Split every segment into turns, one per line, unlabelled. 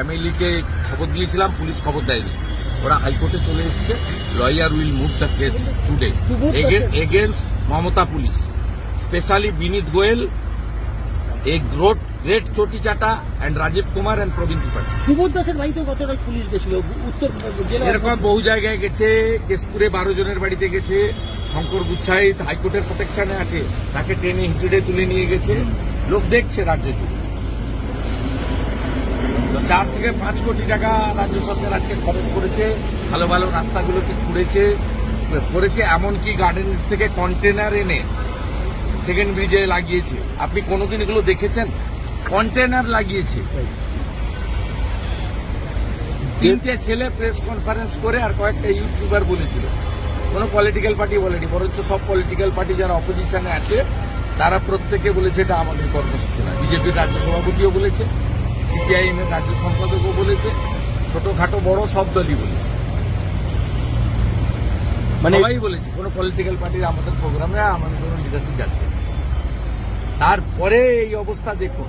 ফ্যামিলিকে খবর দিয়েছিলাম পুলিশ খবর দেয়নি। ওরা হাইকোর্টে চলে এসেছে। Lawyer will move the case today against Mamata police. Specially Vineet Goyal a great great চটি চাটা অ্যান্ড রাজীব কুমার অ্যান্ড প্রবীণ ত্রিপাঠী।
সুবোধ দাসের বাড়িতে গতকাল পুলিশ গেছিল? উত্তর
এরকম বহু জায়গায় গেছে কেশপুরে বারো জনের বাড়িতে গেছে শঙ্কর গুচ্ছাই হাইকোর্টের প্রোটেকশনে আছে। তাকে টেনে হিচড়ে তুলে নিয়ে গেছে। লোক দেখছে রাজ্য জুড়ে। চার থেকে পাঁচ কোটি টাকা রাজ্য সরকার আজকে খরচ করেছে, ভালো ভালো রাস্তাগুলোকে খুঁড়েছে, করেছে এমনকি গার্ডেন্স থেকে কন্টেনার এনে সেকেন্ড ব্রিজে লাগিয়েছে। আপনি কোনোদিন এগুলো দেখেছেন? কন্টেনার লাগিয়েছে। তিনটে ছেলে প্রেস কনফারেন্স করে আর কয়েকটা ইউটিউবার বলেছিল। কোনো পলিটিক্যাল পার্টি বলেনি, বরঞ্চ সব পলিটিক্যাল পার্টি যারা অপোজিশনে আছে, তারা প্রত্যেকে বলেছে এটা আমাদের কর্মসূচি না। বিজেপির রাজ্য সভাপতিও বলেছে। সিপিআইএম এর রাজ্য সম্পাদকও বলেছে ছোটখাটো বড় সব দলই বলেছে। মানে সবাই বলেছে কোনো পলিটিক্যাল পার্টির আমাদের প্রোগ্রামে আমাদের কোনো লিডারশিপ যাচ্ছে তারপরে এই অবস্থা দেখুন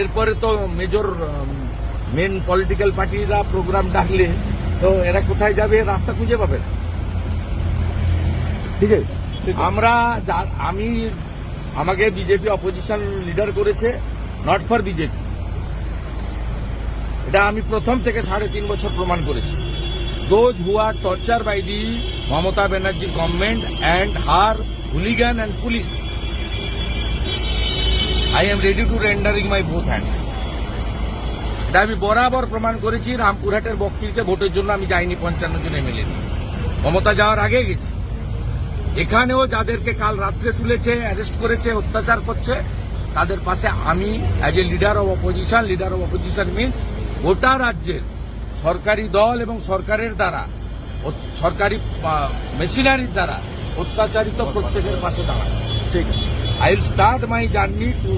এরপরে তো মেজর মেন পলিটিক্যাল পার্টিরা প্রোগ্রাম ডাকলে তো এরা কোথায় যাবে রাস্তা খুঁজে পাবে না।
ঠিক আছে।
আমরা আমি আমাকে বিজেপি অপোজিশন লিডার করেছে নট ফর বিজেপি। এটা আমি প্রথম থেকে সাড়ে তিন বছর প্রমাণ করেছি। Those who are torture by the Mamata Banerjee government and her hooligan and police I am ready to rendering my both hand এটা আমি বরাবর প্রমাণ করেছি রামপুরহাটের বক্তৃতে, ভোটের জন্য আমি যাইনি পঞ্চান্ন জন এমএলএ মমতা যাওয়ার আগে গেছি। এখানেও যাদেরকে কাল রাত্রে তুলেছে অ্যারেস্ট করেছে, অত্যাচার করছে, তাদের পাশে আমি as a leader of opposition leader of opposition means গোটা রাজ্যের সরকারি দল এবং সরকারের দ্বারা সরকারি মেশিনারির দ্বারা অত্যাচারিত প্রত্যেকের পাশে দাঁড়ায়।
ঠিক আছে।
I will start my journey to